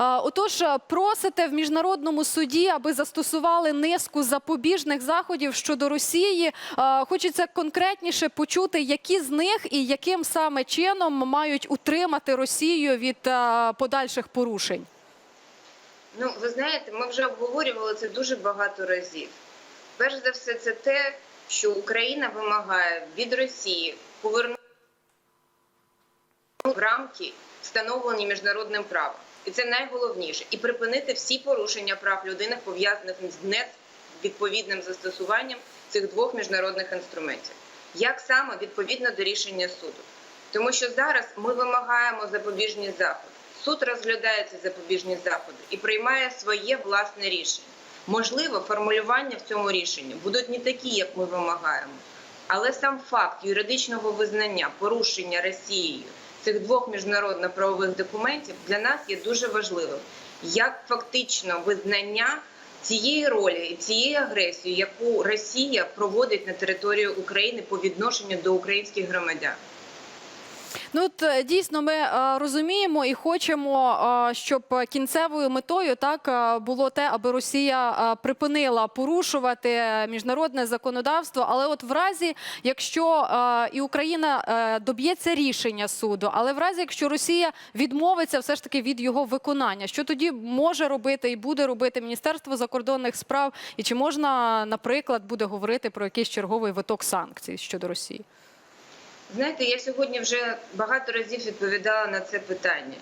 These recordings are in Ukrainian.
Отож, е, просите в міжнародному суді, аби застосували низку запобіжних заходів щодо Росії. Хочеться конкретніше почути, які з них і яким саме чином мають утримати Росію від е, подальших порушень. Ну, ви знаєте, ми вже обговорювали це дуже багато разів. Перш за все, це те, що Україна вимагає від Росії повернути в рамки, встановлені міжнародним правом. І це найголовніше. І припинити всі порушення прав людини, пов'язаних з невідповідним застосуванням цих двох міжнародних інструментів. Як саме відповідно до рішення суду? Тому що зараз ми вимагаємо запобіжні заходи. Суд розглядає ці запобіжні заходи і приймає своє власне рішення. Можливо, формулювання в цьому рішенні будуть не такі, як ми вимагаємо. Але сам факт юридичного визнання порушення Росією цих двох міжнародно-правових документів для нас є дуже важливим. Як фактично визнання цієї ролі і цієї агресії, яку Росія проводить на території України по відношенню до українських громадян. Ну от е, дійсно ми е, розуміємо і хочемо, е, щоб кінцевою метою так було те, аби Росія припинила порушувати міжнародне законодавство. Але от в разі, якщо і Україна доб'ється рішення суду, але в разі, якщо Росія відмовиться все ж таки від його виконання, що тоді може робити і буде робити Міністерство закордонних справ, і чи можна, наприклад, буде говорити про якийсь черговий виток санкцій щодо Росії? Знаєте, я сьогодні вже багато разів відповідала на це питання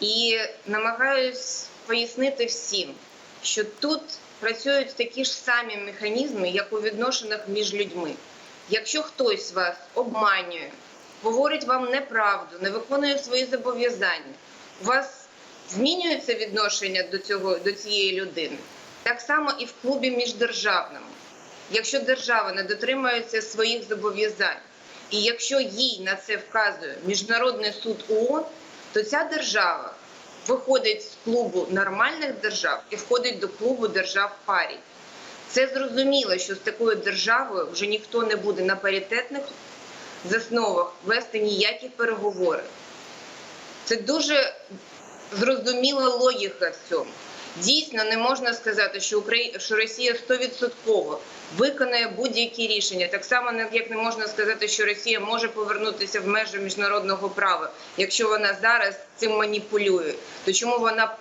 і намагаюсь пояснити всім, що тут працюють такі ж самі механізми, як у відношеннях між людьми. Якщо хтось вас обманює, говорить вам неправду, не виконує свої зобов'язання, у вас змінюється відношення до цього до цієї людини. Так само і в клубі міждержавному. Якщо держава не дотримується своїх зобов'язань, і якщо їй на це вказує Міжнародний суд ООН, то ця держава виходить з клубу нормальних держав і входить до клубу держав парі. Це зрозуміло, що з такою державою вже ніхто не буде на паритетних засновах вести ніякі переговори. Це дуже зрозуміла логіка в цьому. Дійсно, не можна сказати, що Україна, що Росія 100% виконає будь-які рішення. Так само, як не можна сказати, що Росія може повернутися в межі міжнародного права, якщо вона зараз цим маніпулює, то чому вона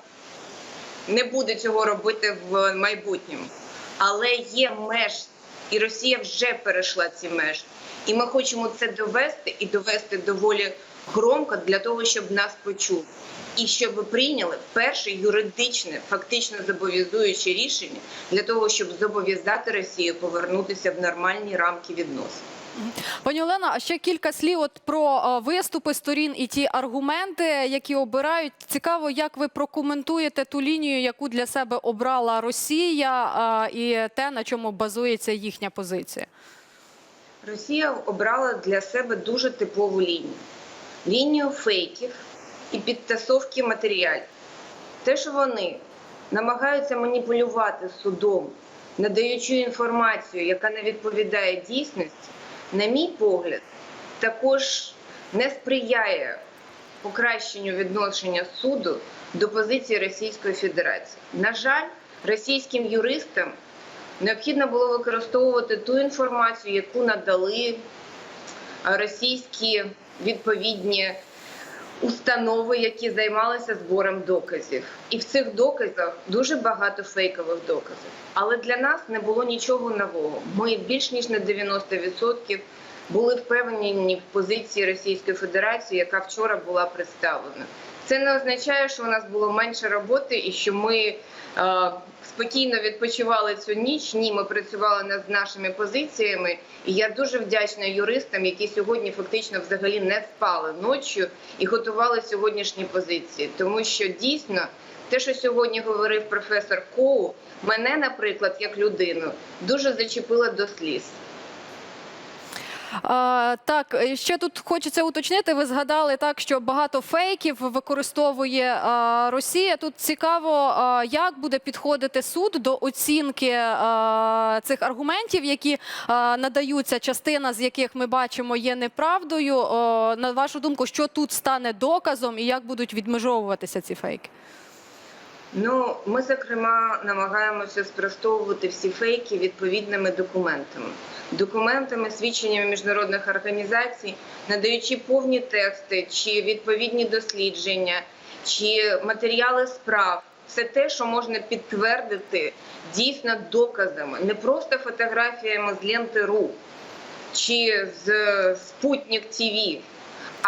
не буде цього робити в майбутньому? Але є меж, і Росія вже перейшла ці межі. І ми хочемо це довести і довести доволі громко для того, щоб нас почули. І щоб прийняли перше юридичне, фактично зобов'язуюче рішення для того, щоб зобов'язати Росію повернутися в нормальні рамки відносин. Пані Олена, а ще кілька слів от про е, виступи сторін і ті аргументи, які обирають. Цікаво, як ви прокоментуєте ту лінію, яку для себе обрала Росія, е, і те, на чому базується їхня позиція. Росія обрала для себе дуже типову лінію: лінію фейків і підтасовки матеріалів. Те, що вони намагаються маніпулювати судом, надаючи інформацію, яка не відповідає дійсності, на мій погляд, також не сприяє покращенню відношення суду до позиції Російської Федерації. На жаль, російським юристам необхідно було використовувати ту інформацію, яку надали російські відповідні установи, які займалися збором доказів. І в цих доказах дуже багато фейкових доказів. Але для нас не було нічого нового. Ми більш ніж на 90% були впевнені в позиції Російської Федерації, яка вчора була представлена. Це не означає, що у нас було менше роботи і що ми е, спокійно відпочивали цю ніч. Ні, ми працювали над нашими позиціями. І я дуже вдячна юристам, які сьогодні фактично взагалі не спали ночі і готували сьогоднішні позиції. Тому що дійсно те, що сьогодні говорив професор Коу, мене, наприклад, як людину, дуже зачепило до сліз. А, так, ще тут хочеться уточнити. Ви згадали так, що багато фейків використовує а, Росія. Тут цікаво, а, як буде підходити суд до оцінки а, цих аргументів, які а, надаються, частина з яких ми бачимо є неправдою. О, на вашу думку, що тут стане доказом і як будуть відмежовуватися ці фейки? Ну, ми зокрема намагаємося спростовувати всі фейки відповідними документами, документами, свідченнями міжнародних організацій, надаючи повні тексти чи відповідні дослідження, чи матеріали справ. Все те, що можна підтвердити дійсно доказами, не просто фотографіями з ленти.ру чи з Спутник ТВ,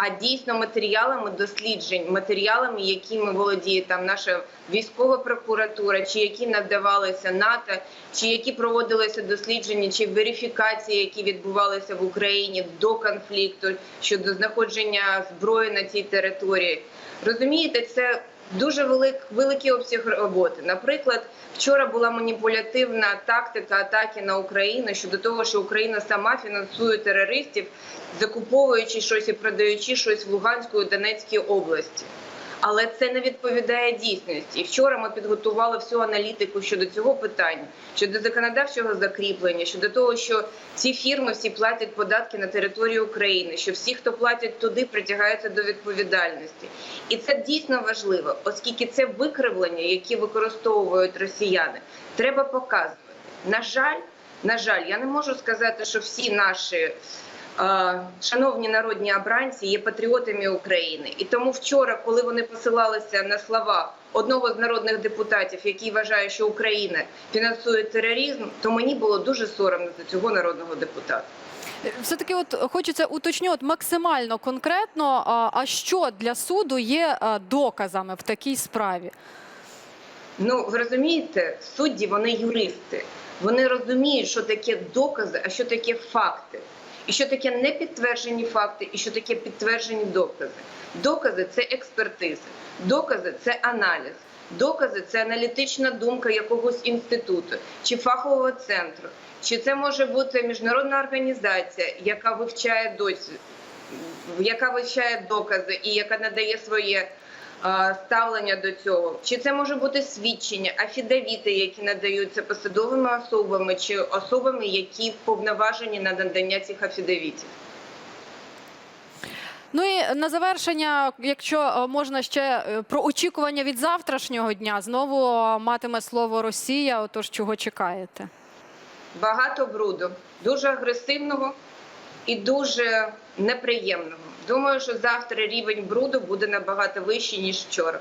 а дійсно матеріалами досліджень, матеріалами, якими володіє там наша військова прокуратура, чи які надавалися НАТО, чи які проводилися дослідження, чи верифікації, які відбувалися в Україні до конфлікту щодо знаходження зброї на цій території. Розумієте, це дуже велик, великий обсяг роботи. Наприклад, вчора була маніпулятивна тактика атаки на Україну щодо того, що Україна сама фінансує терористів, закуповуючи щось і продаючи щось в Луганську і Донецькій області. Але це не відповідає дійсності. Вчора ми підготували всю аналітику щодо цього питання, щодо законодавчого закріплення, щодо того, що ці фірми всі платять податки на територію України, що всі, хто платять туди, притягаються до відповідальності. І це дійсно важливо, оскільки це викривлення, які використовують росіяни, треба показувати. На жаль, на жаль, я не можу сказати, що всі наші шановні народні обранці є патріотами України. І тому вчора, коли вони посилалися на слова одного з народних депутатів, який вважає, що Україна фінансує тероризм, то мені було дуже соромно за цього народного депутата. Все таки, от хочеться уточнювати максимально конкретно. А, а що для суду є доказами в такій справі? Ну ви розумієте, судді вони юристи. Вони розуміють, що таке докази, а що таке факти, і що таке непідтверджені факти, і що таке підтверджені докази. Докази це експертизи, докази це аналіз, докази це аналітична думка якогось інституту чи фахового центру. Чи це може бути міжнародна організація, яка вивчає досвід, яка вивчає докази і яка надає своє ставлення до цього? Чи це може бути свідчення, афідавіти, які надаються посадовими особами чи особами, які повноважені на надання цих афідавітів? Ну і на завершення, якщо е, можна ще е, про очікування від завтрашнього дня, знову е, матиме слово Росія. Отож, чого чекаєте? Багато бруду, дуже агресивного і дуже неприємного. Думаю, що завтра рівень бруду буде набагато вищий ніж вчора.